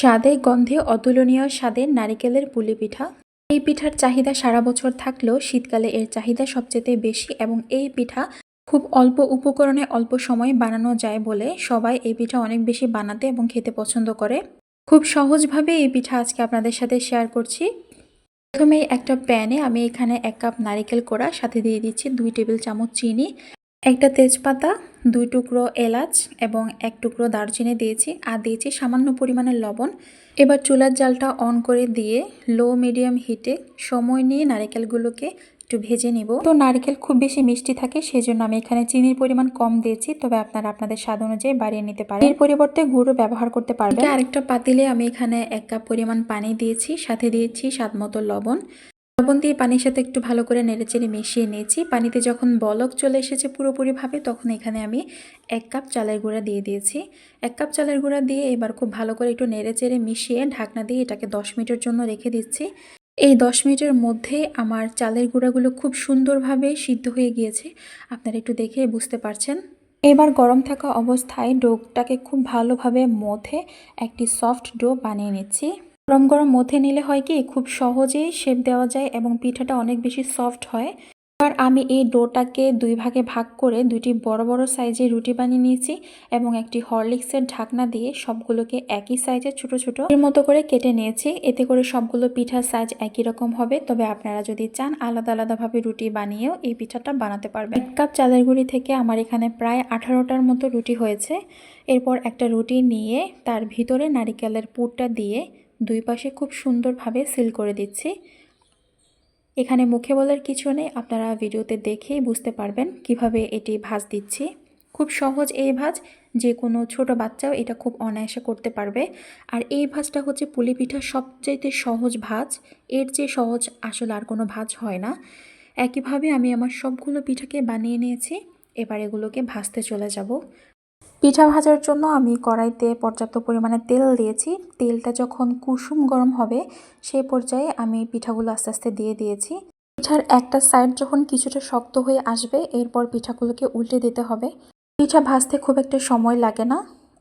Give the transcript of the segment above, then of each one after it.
স্বাদে, গন্ধে অতুলনীয় স্বাদের নারিকেলের পুলি পিঠা এই পিঠার চাহিদা সারা বছর থাকলেও শীতকালে এর চাহিদা সবচেয়ে বেশি এবং এই পিঠা খুব অল্প উপকরণে অল্প সময়ে বানানো যায় বলে সবাই এই পিঠা অনেক বেশি বানাতে এবং খেতে পছন্দ করে। খুব সহজভাবে এই পিঠা আজকে আপনাদের সাথে শেয়ার করছি। প্রথমেই একটা প্যানে আমি এখানে এক কাপ নারিকেল কোড়া, সাথে দিয়ে দিচ্ছি দুই টেবিল চামচ চিনি। একটা তেজপাতা, দুই টুকরো এলাচ এবং এক টুকরো দারচিনি দিয়েছি আর দিয়েছি সামান্য পরিমাণের লবণ। এবার চুলার জালটা অন করে দিয়ে লো মিডিয়াম হিটে সময় নিয়ে নারিকেলগুলোকে একটু ভেজে নিব। তো নারকেল খুব বেশি মিষ্টি থাকে সেই জন্য আমি এখানে চিনির পরিমাণ কম দিয়েছি, তবে আপনারা আপনাদের স্বাদ অনুযায়ী বাড়িয়ে নিতে পারেন। এর পরিবর্তে গুঁড়ো ব্যবহার করতে পারবেন। আরেকটা পাতিলে আমি এখানে এক কাপ পরিমাণ পানি দিয়েছি, সাথে দিয়েছি স্বাদ মতো লবণ। লবণ দিয়ে পানির সাথে একটু ভালো করে নেড়েচেড়ে মিশিয়ে নিয়েছি। পানিতে যখন বলক চলে এসেছে পুরোপুরিভাবে, তখন এখানে আমি এক কাপ চালের গুঁড়া দিয়ে দিয়েছি। এক কাপ চালের গুঁড়া দিয়ে এবার খুব ভালো করে একটু নেড়েচেড়ে মিশিয়ে ঢাকনা দিয়ে এটাকে দশ মিনিটের জন্য রেখে দিচ্ছি। এই দশ মিনিটের মধ্যে আমার চালের গুঁড়াগুলো খুব সুন্দরভাবে সিদ্ধ হয়ে গিয়েছে। আপনারা একটু দেখে বুঝতে পারছেন। এবার গরম থাকা অবস্থায় ডোটাকে খুব ভালোভাবে মথে একটি সফট ডো বানিয়ে নিচ্ছি। গরম গরম মথে নিলে হয় কি, খুব সহজেই শেপ দেওয়া যায় এবং পিঠাটা অনেক বেশি সফট হয়। এবার আমি এই ডোটাকে দুই ভাগে ভাগ করে দুটি বড় বড় সাইজের রুটি বানিয়ে নিয়েছি এবং একটি হরলিক্সের ঢাকনা দিয়ে সবগুলোকে একই সাইজের ছোট ছোট এর মতো করে কেটে নিয়েছি। এতে করে সবগুলো পিঠার সাইজ একই রকম হবে। তবে আপনারা যদি চান, আলাদা আলাদাভাবে রুটি বানিয়েও এই পিঠাটা বানাতে পারবেন। এক কাপ চালের গুঁড়ি থেকে আমার এখানে প্রায় আঠারোটার মতো রুটি হয়েছে। এরপর একটা রুটি নিয়ে তার ভিতরে নারিকেলের পুরটা দিয়ে দুই পাশে খুব সুন্দরভাবে সিল করে দিচ্ছি। এখানে মুখে বলার কিছু নেই, আপনারা ভিডিওতে দেখেই বুঝতে পারবেন কীভাবে এটি ভাজ দিচ্ছি। খুব সহজ এই ভাজ, যে কোনো ছোট বাচ্চাও এটা খুব অনায়াসে করতে পারবে। আর এই ভাজটা হচ্ছে পুলি পিঠার সবচাইতে সহজ ভাজ, এর যে সহজ আসলে আর কোনো ভাজ হয় না। একইভাবে আমি আমার সবগুলো পিঠাকে বানিয়ে নিয়েছি, এবার এগুলোকে ভাজতে চলে যাব। পিঠা ভাজার জন্য আমি কড়াইতে পর্যাপ্ত পরিমাণে তেল দিয়েছি। তেলটা যখন কুসুম গরম হবে সেই পর্যায়ে আমি পিঠাগুলো আস্তে আস্তে দিয়ে দিয়েছি। পিঠার একটা সাইড যখন কিছুটা শক্ত হয়ে আসবে, এরপর পিঠাগুলোকে উল্টে দিতে হবে। পিঠা ভাজতে খুব একটা সময় লাগে না।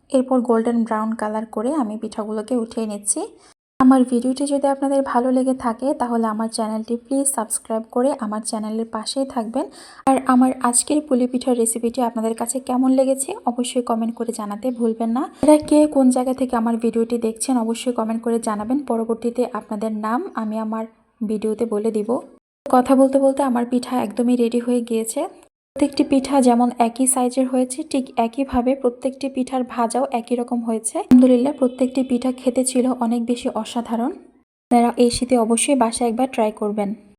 এরপর গোল্ডেন ব্রাউন কালার করে আমি পিঠাগুলোকে উঠিয়ে নিচ্ছি। আমার ভিডিওটি যদি আপনাদের ভালো লেগে থাকে, তাহলে আমার চ্যানেলটি প্লিজ সাবস্ক্রাইব করে আমার চ্যানেলের পাশেই থাকবেন। আর আমার আজকের পুলি পিঠার রেসিপিটি আপনাদের কাছে কেমন লেগেছে, অবশ্যই কমেন্ট করে জানাতে ভুলবেন না। এরা কে কোন জায়গা থেকে আমার ভিডিওটি দেখছেন, অবশ্যই কমেন্ট করে জানাবেন। পরবর্তীতে আপনাদের নাম আমি আমার ভিডিওতে বলে দিব। কথা বলতে বলতে আমার পিঠা একদমই রেডি হয়ে গিয়েছে। প্রত্যেকটি পিঠা যেমন একই সাইজের হয়েছে, ঠিক একইভাবে প্রত্যেকটি পিঠার ভাজাও একই রকম হয়েছে। আলহামদুলিল্লাহ, প্রত্যেকটি পিঠা খেতে ছিল অনেক বেশি অসাধারণ। আপনারা এই শীতে অবশ্যই বাসায় একবার ট্রাই করবেন।